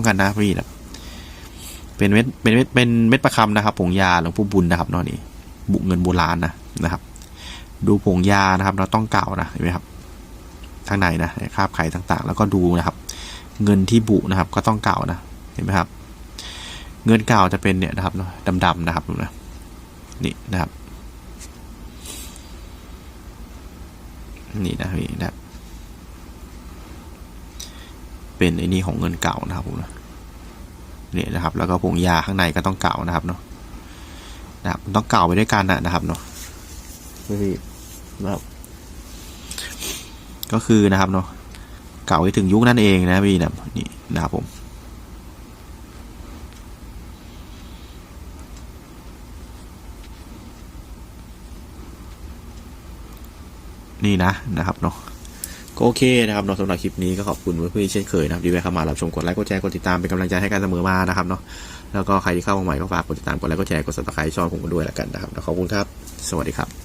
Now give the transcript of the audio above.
ป้องกันนะพี่นะเป็นเม็ดเป็นเม็ดเป็นเม็ดประคำนะครับผงยาหลวงปู่บุญนะครับนาะนี่บุเงินโบราณนะนะครับ ดูผงยานะครับ เราต้องเก่านะเห็นไหมครับข้างในนะคราบไข่ต่างๆ แล้วก็ดูนะครับ เงินที่บุนะครับ ก็ต้องเก่านะเห็นไหมครับ เงินเก่าจะเป็นเนี่ยนะครับดำๆนะครับดูนะนี่นะครับ นี่นะพี่นะครับ เป็นไอ้นี่ของเงินเก่านะครับผมนะเนี่ยนะครับ แล้วก็ผงยาข้างในก็ต้องเก่านะครับเนาะนะครับต้องเก่าไปด้วยกันนะนะครับเนาะพี่นะครับก็คือนะครับเนาะเก่าไปถึงยุคนั่นเองนะพี่นะนี่นะครับผมนี่นะนะครับเนาะ ก็โอเคนะครับเนาะสำหรับคลิปนี้ก็ขอบคุณเพื่อนๆเช่นเคยนะครับที่แวะเข้ามารับชมกดไลค์กดแชร์กดติดตามเป็นกำลังใจให้กันเสมอมานะครับเนาะแล้วก็ใครที่เข้ามาใหม่ก็ฝากกดติดตามกดไลค์กดแชร์กดซับสไครต์ช่องผมด้วยละกันนะครับขอบคุณครับ สวัสดีครับ